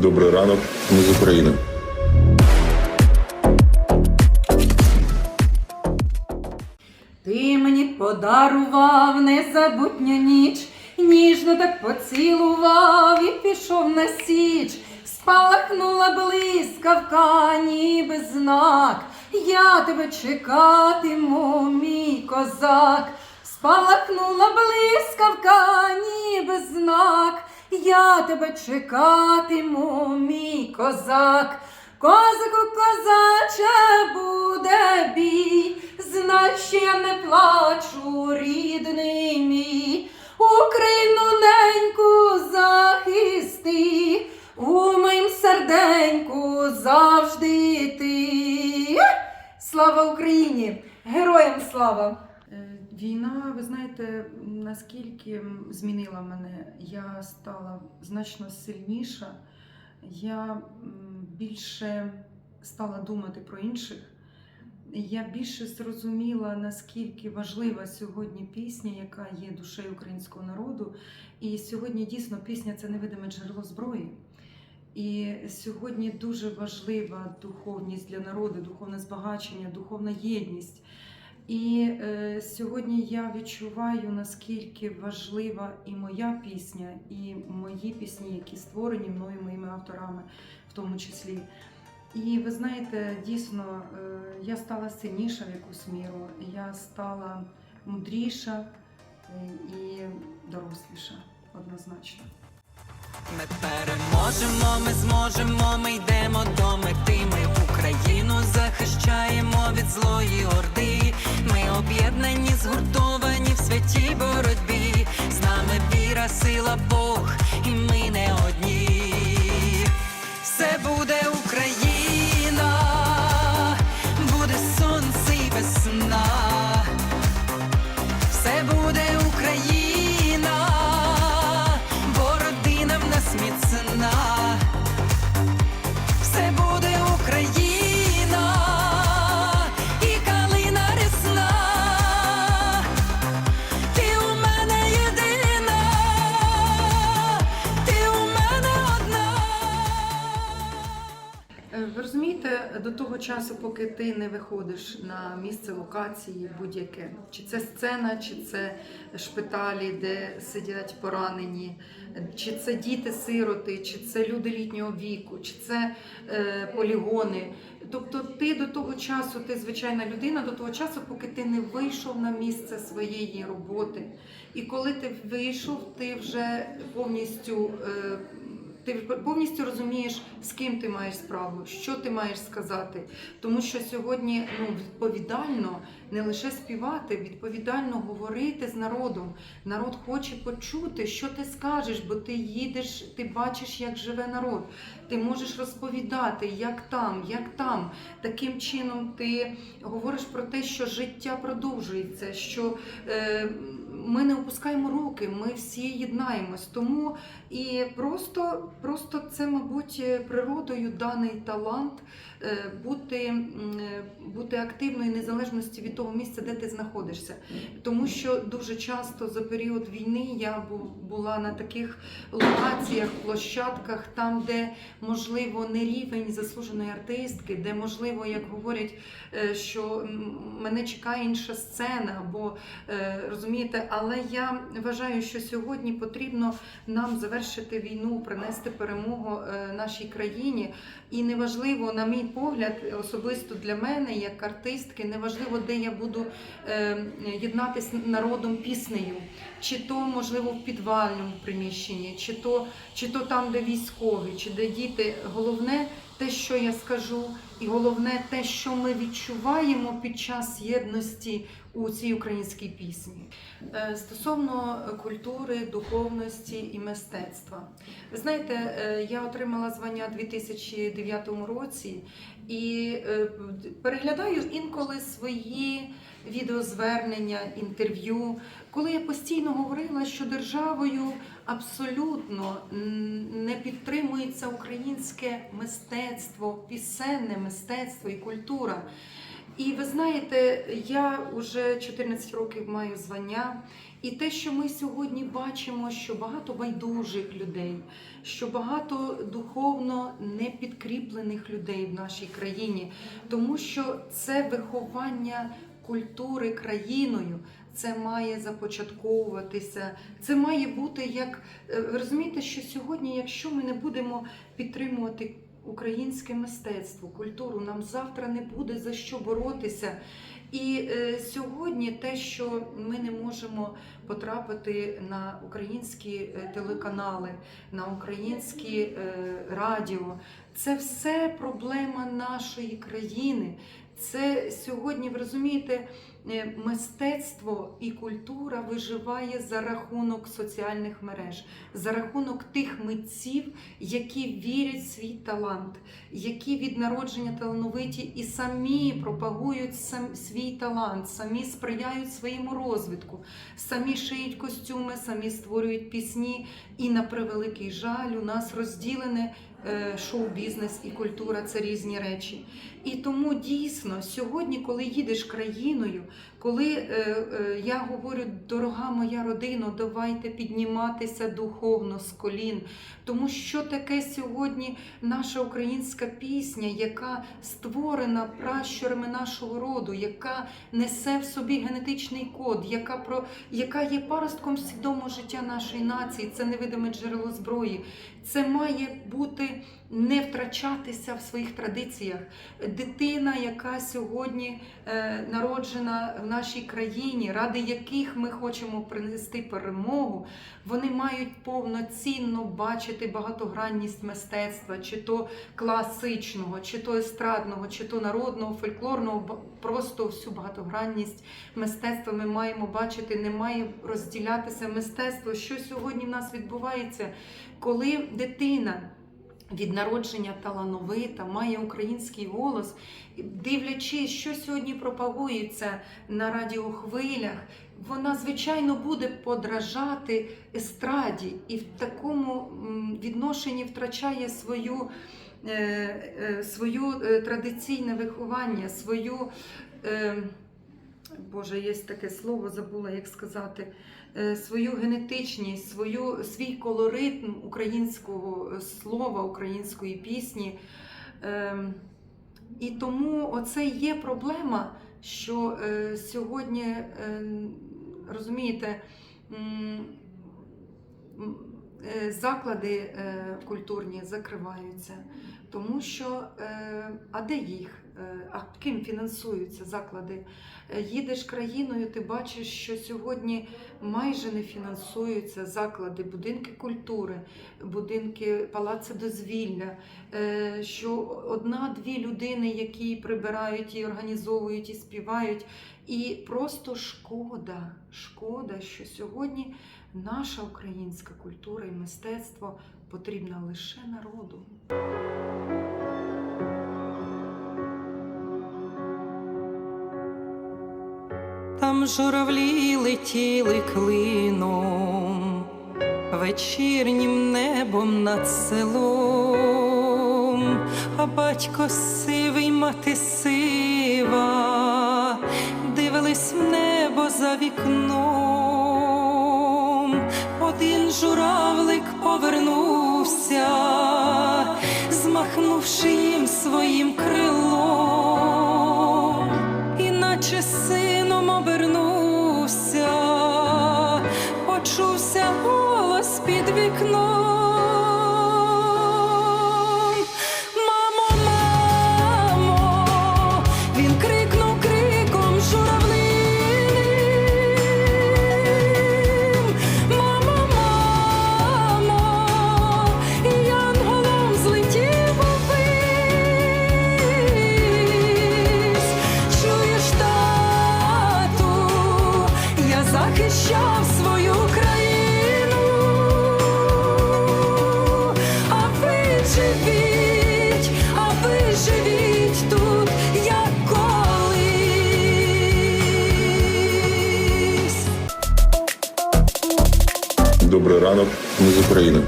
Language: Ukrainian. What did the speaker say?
Добрий ранок, ми з України. Ти мені подарував незабутню ніч, ніжно так поцілував і пішов на січ. Спалахнула блискавка, ніби знак. Я тебе чекатиму, мій козак. Спалахнула блискавка, ніби знак. Я тебе чекатиму, мій козак. Козаку, козаче, буде бій, знай, що я не плачу, рідний мій, Україну неньку захисти, у моїм серденьку завжди ти. Слава Україні! Героям слава! Війна, ви знаєте, наскільки змінила мене, я стала значно сильніша. Я більше стала думати про інших. Я більше зрозуміла, наскільки важлива сьогодні пісня, яка є душею українського народу. І сьогодні дійсно пісня це невидиме джерело зброї. І сьогодні дуже важлива духовність для народу, духовне збагачення, духовна єдність. І е, сьогодні я відчуваю, наскільки важлива і моя пісня, і мої пісні, які створені мною, моїми авторами, в тому числі. І ви знаєте, дійсно, е, я стала сильніша в якусь міру, я стала мудріша е, і доросліша однозначно. Ми переможемо, ми зможемо, ми йдемо до мети. Ми Україну захищаємо від злої орди. Згуртовані в святій боротьбі. З нами віра, сила, Бог, часу, поки ти не виходиш на місце локації будь-яке, чи це сцена, чи це шпиталі, де сидять поранені, чи це діти-сироти, чи це люди літнього віку, чи це е, полігони. Тобто ти до того часу, ти звичайна людина, до того часу, поки ти не вийшов на місце своєї роботи. І коли ти вийшов, ти вже повністю. Е, ти повністю розумієш, з ким ти маєш справу, що ти маєш сказати. Тому що сьогодні ну, відповідально не лише співати, відповідально говорити з народом. Народ хоче почути, що ти скажеш, бо ти їдеш, ти бачиш, як живе народ. Ти можеш розповідати, як там, як там. Таким чином ти говориш про те, що життя продовжується, що е, ми не опускаємо руки, ми всі єднаємось. Тому і просто, просто це, мабуть, природою даний талант е, бути, е, бути активною незалежності від того місця, де ти знаходишся. Тому що дуже часто за період війни я була на таких локаціях, площадках, там, де можливо не рівень заслуженої артистки, де можливо, як говорять, е, що мене чекає інша сцена, бо е, розумієте, але я вважаю, що сьогодні потрібно нам завершити війну, принести перемогу е, нашій країні. І неважливо, на мій погляд, особисто для мене, як артистки, неважливо, де я буду єднатися народом піснею, чи то можливо в підвальному приміщенні, чи то, чи то там, де військові, чи де діти. Головне те, що я скажу, і головне те, що ми відчуваємо під час єдності у цій українській пісні. Е, Стосовно культури, духовності і мистецтва. Ви знаєте, е, я отримала звання у 2009 році і е, переглядаю інколи свої відеозвернення, інтерв'ю, коли я постійно говорила, що державою абсолютно не підтримується українське мистецтво, пісенне мистецтво і культура. І ви знаєте, я вже 14 років маю звання, І те, що ми сьогодні бачимо, що багато байдужих людей, що багато духовно непідкріплених людей в нашій країні, тому що це виховання культури країною. Це має започатковуватися. Це має бути як е, ви розумієте, що сьогодні, якщо ми не будемо підтримувати українське мистецтво, культуру, нам завтра не буде за що боротися. І е, сьогодні те, що ми не можемо потрапити на українські е, телеканали, на українські е, радіо, це все проблема нашої країни. Це сьогодні, ви розумієте, е, мистецтво і культура виживає за рахунок соціальних мереж, за рахунок тих митців, які вірять в свій талант, які від народження талановиті і самі пропагують сам свій талант, самі сприяють своєму розвитку, самі шиють костюми, самі створюють пісні. І на превеликий жаль, у нас розділене шоу-бізнес і культура це різні речі. І тому дійсно сьогодні, коли їдеш країною, коли е, е, я говорю, дорога моя родина, давайте підніматися духовно з колін. Тому що таке сьогодні наша українська пісня, яка створена пращурами нашого роду, яка несе в собі генетичний код, яка про яка є паростком свідомого життя нашої нації, це невидиме джерело зброї. Це має бути не втрачатися в своїх традиціях. Дитина, яка сьогодні е, народжена в нашій країні, ради яких ми хочемо принести перемогу, вони мають повноцінно бачити багатогранність мистецтва, чи то класичного, чи то естрадного, чи то народного, фольклорного, просто всю багатогранність мистецтва ми маємо бачити, не має розділятися мистецтво. Що сьогодні в нас відбувається, коли дитина від народження талановита, має український голос, дивлячись, що сьогодні пропагується на радіохвилях, вона звичайно буде подражати естраді і в такому відношенні втрачає свою. е, е, Свою е, традиційне виховання, свою Боже, є таке слово, забула як сказати, е, свою генетичність, свою, свій колоритм українського е, слова, української пісні. Ем, І тому оце є проблема, що е, сьогодні, розумієте, заклади е, культурні закриваються, тому що е, а де їх? Е, А ким фінансуються заклади? Е, Їдеш країною, ти бачиш, що сьогодні майже не фінансуються заклади, будинки культури, будинки палаци дозвілля, е, що одна-дві людини, які прибирають і організовують, і співають. І просто шкода, шкода, що сьогодні наша українська культура і мистецтво потрібна лише народу. Там журавлі летіли клином, вечірнім небом над селом, а батько сивий, мати сива, повернувся, змахнувши їм своїм крилом іначе сином обернувся, почувся голос під вікном. Живіть, а ви живіть тут, як. Добрий ранок, ми з України.